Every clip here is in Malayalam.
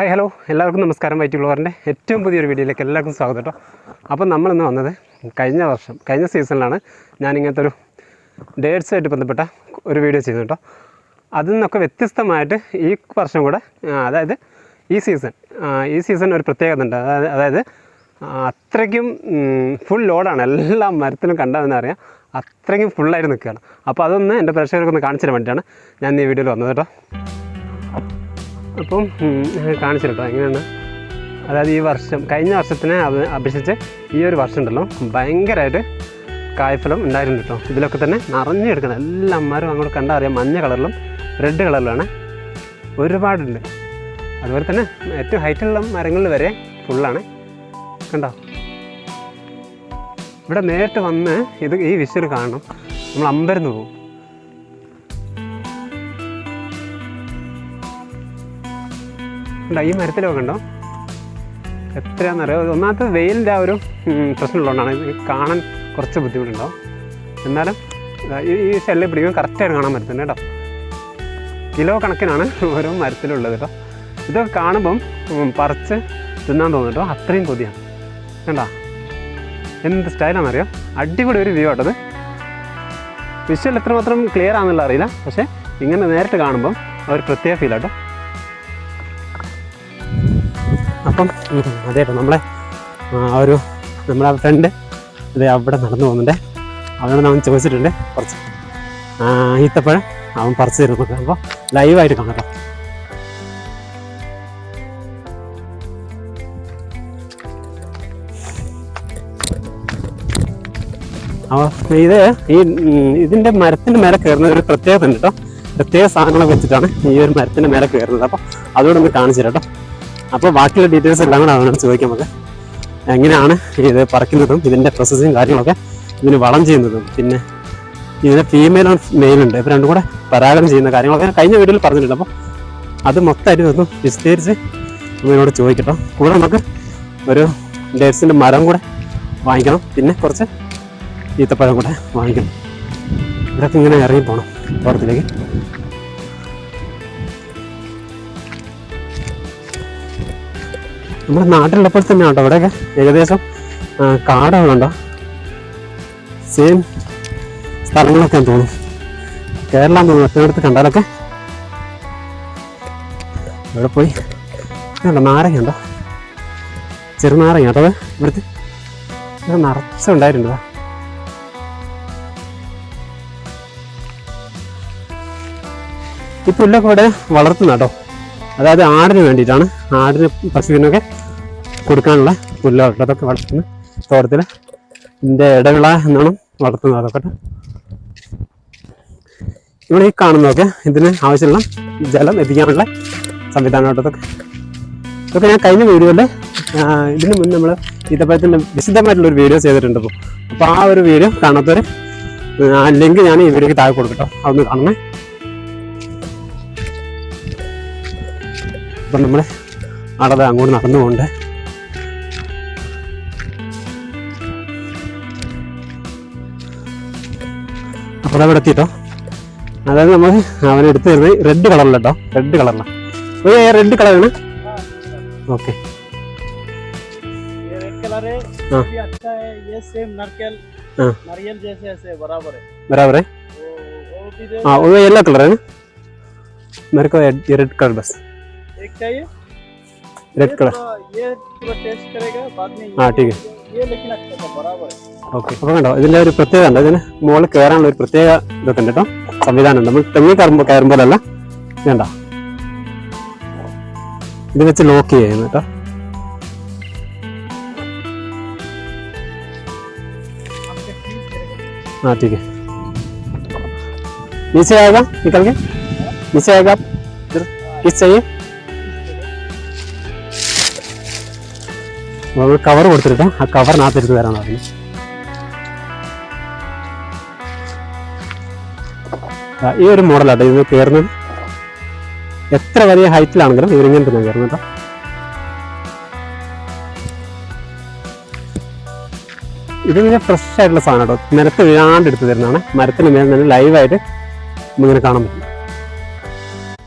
Hi hello. എല്ലാവർക്കും നമസ്കാരം വൈറ്റ് ഏറ്റവും പുതിയൊരു വീഡിയോയിലേക്ക് എല്ലാവർക്കും സ്വാഗതം കേട്ടോ. അപ്പോൾ നമ്മളിന്ന് വന്നത് കഴിഞ്ഞ വർഷം കഴിഞ്ഞ സീസണിലാണ് ഞാനിങ്ങനത്തെ ഒരു ഡേറ്റ്സുമായിട്ട് ബന്ധപ്പെട്ട ഒരു വീഡിയോ ചെയ്തു കേട്ടോ. അതിൽ നിന്നൊക്കെ വ്യത്യസ്തമായിട്ട് ഈ വർഷം കൂടെ അതായത് ഈ സീസൺ ഈ സീസൺ ഒരു പ്രത്യേകത ഉണ്ട്. അതായത് അത്രയ്ക്കും ഫുൾ ലോഡാണ് എല്ലാ മരത്തിലും കണ്ടതെന്ന് അറിയാം. അത്രയ്ക്കും ഫുള്ളായിട്ട് നിൽക്കുകയാണ്. അപ്പോൾ അതൊന്ന് എന്റെ പ്രേക്ഷകർക്കൊന്ന് കാണിച്ചു തരാൻ വേണ്ടിയിട്ടാണ് ഞാൻ ഈ വീഡിയോയിൽ വന്നത് കേട്ടോ. അപ്പം കാണിച്ചു എങ്ങനെയാണ് അതായത് ഈ വർഷം കഴിഞ്ഞ വർഷത്തിനെ അപ- അപേക്ഷിച്ച് ഈ ഒരു വർഷം ഉണ്ടല്ലോ. ഭയങ്കരമായിട്ട് കായ്ഫലം ഉണ്ടായിരുന്നു കേട്ടോ. ഇതിലൊക്കെ തന്നെ നിറഞ്ഞെടുക്കുന്നത് എല്ലാ മരവും അങ്ങോട്ട് കണ്ടാൽ അറിയാം. മഞ്ഞ കളറിലും റെഡ് കളറിലാണ് ഒരുപാടുണ്ട്. അതുപോലെ തന്നെ ഏറ്റവും ഹൈറ്റുള്ള മരങ്ങളിൽ വരെ ഫുള്ളാണ് കണ്ടോ? ഇവിടെ നേരിട്ട് വന്ന് ഇത് ഈ വിഷ്വൽ കാണണം. നമ്മൾ അമ്പരന്ന് പോകും. കണ്ടോ ഈ മരത്തിലൊക്കെ കണ്ടോ എത്രയാണെന്നറിയോ ഒന്നാമത്തെ വെയിലിന്റെ ആ ഒരു പ്രശ്നമുള്ളതുകൊണ്ടാണ് കാണാൻ കുറച്ച് ബുദ്ധിമുട്ടുണ്ടാവും എന്നാലും ഈ ഷെല്ല് പിടിക്കുമ്പോൾ കറക്റ്റായിട്ട് കാണാൻ പറ്റുന്നുണ്ട് കേട്ടോ. കിലോ കണക്കിനാണ് ഓരോ മരത്തിലുള്ളത് കേട്ടോ. ഇതൊക്കെ കാണുമ്പം പറിച്ച് തിന്നാൻ തോന്നുന്നു കേട്ടോ. അത്രയും കൊതിയാണ്. കണ്ടോ? എന്ത് സ്റ്റൈലാണെന്നറിയോ അടിപൊളി ഒരു വ്യൂ ആട്ടത്. വിഷ്വൽ എത്രമാത്രം ക്ലിയർ ആണെന്നുള്ള അറിയില്ല. പക്ഷേ ഇങ്ങനെ നേരിട്ട് കാണുമ്പം ഒരു പ്രത്യേക ഫീൽ അപ്പം അതെ നമ്മളെ ആ ഒരു നമ്മളെ ഫ്രണ്ട് ഇത് അവിടെ നടന്നു പോകുന്നുണ്ട്. അവനോട് അവൻ ചോദിച്ചിട്ടുണ്ട് കുറച്ച്. ഈത്തപ്പഴം അവൻ പറിച്ചു തരുന്നുണ്ട് അപ്പോൾ ലൈവായിട്ട് കാണാം കേട്ടോ. ഇത് ഈ ഇതിന്റെ മരത്തിന്റെ മേലെ കയറുന്ന ഒരു പ്രത്യേകത ഉണ്ട് കേട്ടോ. പ്രത്യേക സാധനങ്ങളൊക്കെ വെച്ചിട്ടാണ് ഈ ഒരു മരത്തിന്റെ മേലെ കയറുന്നത്. അപ്പോൾ അതുകൂടെ ഒന്ന് കാണിച്ചു കേട്ടോ. അപ്പോൾ ബാക്കിയുള്ള ഡീറ്റെയിൽസ് എല്ലാം കൂടെ അവനോട് ചോദിക്കാം നമുക്ക്. എങ്ങനെയാണ് ഇത് പറിക്കുന്നതും ഇതിന്റെ പ്രോസസ്സിങ് കാര്യങ്ങളൊക്കെ ഇതിന് വളം ചെയ്യുന്നതും. പിന്നെ ഇതിന് ഫീമെയിൽ മെയിൽ ഉണ്ട്. ഇപ്പോൾ രണ്ടും കൂടെ പരാഗണം ചെയ്യുന്ന കാര്യങ്ങളൊക്കെ കഴിഞ്ഞ വീഡിയോയിൽ പറഞ്ഞിട്ടുണ്ട്. അപ്പോൾ അത് മൊത്തമായിട്ട് ഒന്ന് വിശദീകരിച്ച് ഇതിനോട് ചോദിക്കട്ടോ. കൂടെ നമുക്ക് ഒരു ഡേറ്റ്സിന്റെ മരം കൂടെ വാങ്ങിക്കണം. പിന്നെ കുറച്ച് ഈത്തപ്പഴം കൂടെ വാങ്ങിക്കണം. ഇവിടെ ഇങ്ങനെ ഇറങ്ങി പോകണം പുറത്തിലേക്ക് നമ്മുടെ നാട്ടിലുള്ളപ്പോൾ തന്നെ കേട്ടോ ഇവിടെയൊക്കെ ഏകദേശം കാടുകളുണ്ടോ സെയിം സ്ഥലങ്ങളൊക്കെ തോന്നും കേരളം തോന്നുന്നു ഒറ്റയിടത്ത് കണ്ടാലൊക്കെ ഇവിടെ പോയി. ഉണ്ടോ നാരങ്ങ ഉണ്ടോ ചെറുനാരങ്ങ കേട്ടോ ഇവിടുത്തെ? നിറച്ചുണ്ടായിരുന്നു ഇപ്പൊ പുല്ലൊക്കെ ഇവിടെ വളർത്തുന്ന കേട്ടോ. അതായത് ആടിന് വേണ്ടിയിട്ടാണ് ആടിന് പശുവിനൊക്കെ കൊടുക്കാനുള്ള പുല്ലുകൾ അതൊക്കെ വളർത്തുന്ന തോട്ടത്തിൽ ഇതിന്റെ ഇടവിള എന്നാണ് വളർത്തുന്നത് അതൊക്കെ. ഇവിടെ ഈ കാണുന്നതൊക്കെ ഇതിന് ആവശ്യമുള്ള ജലം എത്തിക്കാനുള്ള സംവിധാനമായിട്ടതൊക്കെ ഇതൊക്കെ ഞാൻ കഴിഞ്ഞ വീഡിയോയിൽ ഇതിന് മുന്നേ നമ്മൾ ഈത്തപ്പഴത്തിന്റെ വിശദമായിട്ടുള്ള ഒരു വീഡിയോ ചെയ്തിട്ടുണ്ട് അപ്പോൾ ആ ഒരു വീഡിയോ കാണാത്തവർ ലിങ്ക് ഞാൻ ഈ വീഡിയോക്ക് താഴെ കൊടുക്കട്ടോ. അതൊന്ന് കാണണേ. അപ്പം നമ്മൾ അവിടെ അങ്ങോട്ട് നടന്നു പോകണ്ടേ അപ്പോൾ അവിടെ എത്തിയിട്ടോ അതായത് നമ്മൾ അവൻ എടുത്തു തരുന്നത് റെഡ് കളറിലട്ടോ റെഡ് കളറിലാണ് റെഡ് കളറാണ് ഓക്കെ ये रेड कलर है हाँ। ये भी अच्छा है ये सेम नारियल हाँ। नारियल जैसे ऐसे बराबर है बराबर है वो वो भी दे हाँ वो येलो कलर है ना मेरे को ये रेड कलर बस एक चाहिए रेड ये कलर थोड़ा- ये पूरा टेस्ट करेगा बाद में हाँ, ये- ठीक है। ये लेकिन अच्छा था बराबर है ഓക്കെ അപ്പോൾ കണ്ടോ ഇതിൻ്റെ ഒരു പ്രത്യേകത ഉണ്ട് ഇതിന് മുകളിൽ കയറാനുള്ള ഒരു പ്രത്യേക ഇതൊക്കെ ഉണ്ട് കേട്ടോ സംവിധാനം ഉണ്ട് നമ്മൾ തെങ്ങി കയറുമ്പോൾ കയറുമ്പോഴല്ല വേണ്ട ഇത് വെച്ച് ലോക്ക് ചെയ്യുന്നു കേട്ടോ आपके ठीक करेगा हाँ ठीक है नीचे आएगा निकल के नीचे आएगा आप इधर किस चाहिए നമ്മൾ കവർ കൊടുത്തിരിക്കാം ആ കവറിനകത്ത് എടുത്ത് തരാൻ പറഞ്ഞു. ഈ ഒരു മോഡലാട്ടോ ഇത് കയറുന്നത് എത്ര വലിയ ഹൈറ്റിലാണെങ്കിലും ഇവരിങ്ങനെ തന്നെ കയറുന്നത് ഇതിങ്ങനെ ഫ്രഷ് ആയിട്ടുള്ള സാധനം കേട്ടോ നിരത്ത് വീഴാണ്ട് എടുത്ത് തരുന്നതാണ്. മരത്തിന് മേലെ തന്നെ ലൈവായിട്ട് നമുക്കിങ്ങനെ കാണാൻ പറ്റും.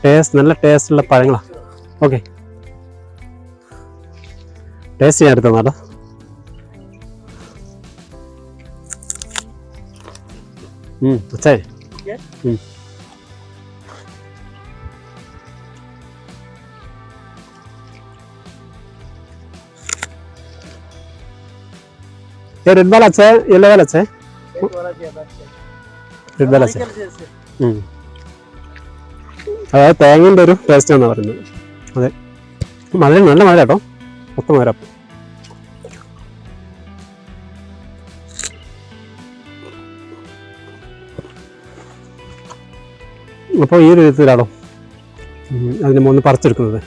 ടേസ്റ്റ് നല്ല ടേസ്റ്റുള്ള പഴങ്ങളാണ് ഓക്കെ ടേസ്റ്റ് ചെയ്യാൻ എടുത്തോ കേട്ടോ ഉം, അച്ഛേ ठीक है ഉം. ये रेड वाला अच्छा है येलो वाला अच्छा है एक वाला ज्यादा अच्छा है रेड वाला अच्छा है नारियल जैसे ഉം. അതായത് തേങ്ങൻ്റെ ഒരു ടേസ്റ്റ് എന്നാണ് പറയുന്നത് അതെ മഴ നല്ല മഴ കേട്ടോ മൊത്തം വരാം അപ്പോൾ ഈ ഒരു വിധത്തിലാണോ അതിനെ മൂന്ന് പറിച്ചെടുക്കുന്നത്.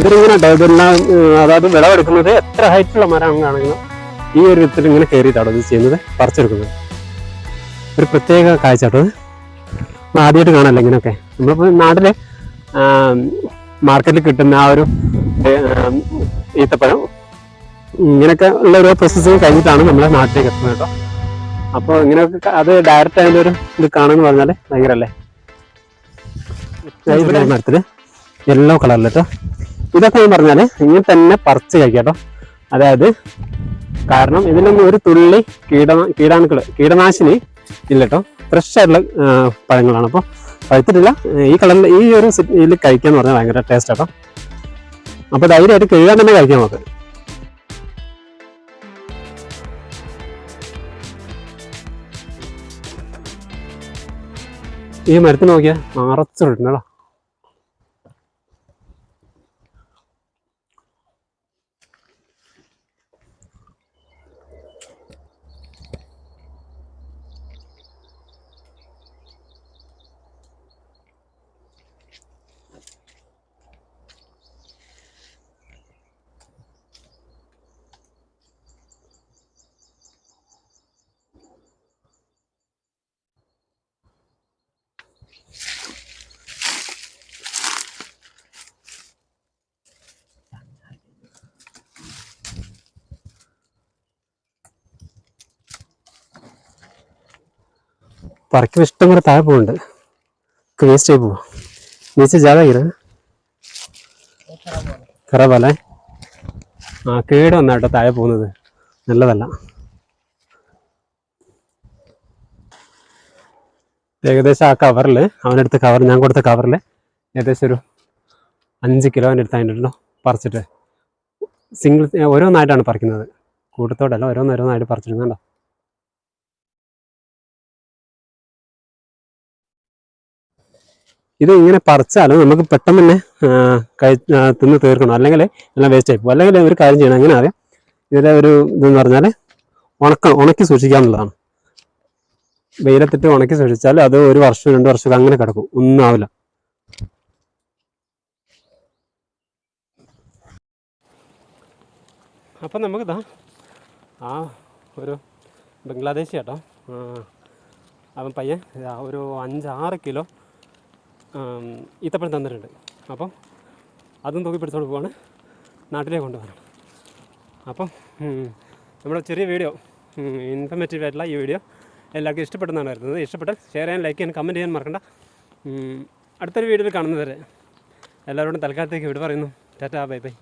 ഇതെല്ലാം ഉം, അതായത് വിളവെടുക്കുന്നത് എത്ര ഹൈറ്റുള്ള മരമാണെങ്കിലും ഈ ഒരു വിധത്തിൽ ഇങ്ങനെ കയറിയിട്ടാണ് ഇത് ചെയ്യുന്നത് പറിച്ചെടുക്കുന്നത്. ഒരു പ്രത്യേക കാഴ്ചയാട്ടത് ആദ്യമായിട്ട് കാണാല്ലോ ഇങ്ങനെയൊക്കെ? നമ്മളിപ്പോൾ നാട്ടിൽ മാർക്കറ്റിൽ കിട്ടുന്ന ആ ഒരു ഈത്തപ്പഴം ഇങ്ങനെയൊക്കെ ഉള്ള ഒരു പ്രോസസ്സ് കഴിഞ്ഞിട്ടാണ് നമ്മുടെ നാട്ടിലേക്ക് എത്തുന്നത് കേട്ടോ. അപ്പോൾ ഇങ്ങനെയൊക്കെ അത് ഡയറക്റ്റ് അതിന്റെ ഒരു ഇത് കാണുമെന്ന് പറഞ്ഞാൽ ഭയങ്കര അല്ലേ ഇവിടെ മരത്തിൽ യെല്ലോ കളറിൽ കേട്ടോ ഇതൊക്കെ ഞാൻ പറഞ്ഞാൽ ഇങ്ങനെ തന്നെ പറിച്ച് കഴിക്കാം അതായത് കാരണം ഇതിലൊന്നും ഒരു തുള്ളി കീട കീടാണുക്കൾ കീടനാശിനി ഇല്ല കേട്ടോ. ഫ്രഷ് ആയിട്ടുള്ള പഴങ്ങളാണ്. അപ്പോൾ പഴുത്തിട്ടില്ല. ഈ കളറിൽ ഈ ഒരു സിറ്റിയിൽ കഴിക്കാന്ന് പറഞ്ഞാൽ ഭയങ്കര ടേസ്റ്റ് കേട്ടോ. അപ്പോൾ ധൈര്യമായിട്ട് കഴുകാൻ തന്നെ കഴിക്കാം നമുക്ക്. ഈ മരത്തിന് നോക്കിയാൽ നിറച്ചിട്ടുണ്ടോ പറക്കി ഇഷ്ടം കൂടെ താഴെ പോകുന്നുണ്ട്. വേസ്റ്റ് ആയി പോവാം. നീച്ച ജാതാകിര ഖറാബല്ലേ ആ കേട് വന്നാട്ടോ താഴെ പോകുന്നത്. നല്ലതല്ല. ഏകദേശം ആ കവറിൽ അവനെടുത്ത കവർ ഞാൻ കൊടുത്ത കവറിൽ ഏകദേശം ഒരു അഞ്ച് കിലോ അവനെടുത്ത് അതിന്റെ പറിച്ചിട്ട്. സിംഗിൾ ഓരോന്നായിട്ടാണ് പറിക്കുന്നത്. കൂട്ടത്തോടല്ല ഓരോന്നോരോന്നായിട്ട് പറിച്ചിരുന്നുണ്ടോ ഇത് ഇങ്ങനെ പറിച്ചാലും നമുക്ക് പെട്ടെന്ന് തന്നെ തിന്ന് തീർക്കണം. അല്ലെങ്കിൽ എല്ലാം വേസ്റ്റ് ആയി അല്ലെങ്കിൽ ഒരു കാര്യം ചെയ്യണം. എങ്ങനെ അറിയാം? ഇതിലെ ഒരു ഇതെന്ന് പറഞ്ഞാൽ ഉണക്ക ഉണക്കി സൂക്ഷിക്കാന്നുള്ളതാണ് വെയിലത്തിട്ട് ഉണക്കി സൂക്ഷിച്ചാൽ അത് ഒരു വർഷം രണ്ട് വർഷം അങ്ങനെ കിടക്കും. ഒന്നും ആവില്ല. അപ്പം നമുക്കിതാ ആ ഒരു ബംഗ്ലാദേശി കേട്ടോ അവൻ പയ്യൻ ഒരു അഞ്ചാറ് കിലോ ഈത്തപ്പഴം തന്നിട്ടുണ്ട്. അപ്പം അതും തൂക്കി പിടിച്ചോണ്ട് പോവാണ്. നാട്ടിലേക്ക് കൊണ്ടുവരാം. അപ്പം നമ്മുടെ ചെറിയ വീഡിയോ ഇൻഫർമേറ്റീവ് ആയിട്ടുള്ള ഈ വീഡിയോ എല്ലാവർക്കും ഇഷ്ടപ്പെടുന്നതാണ് വരുന്നത് ഇഷ്ടപ്പെട്ടാൽ ഷെയർ ചെയ്യാൻ ലൈക്ക് ചെയ്യാൻ കമന്റ് ചെയ്യാൻ മറക്കണ്ട. അടുത്തൊരു വീഡിയോയിൽ കാണുന്നവരെ എല്ലാവരോടും തൽക്കാലത്തേക്ക് വിട പറയുന്നു. Tata bye bye.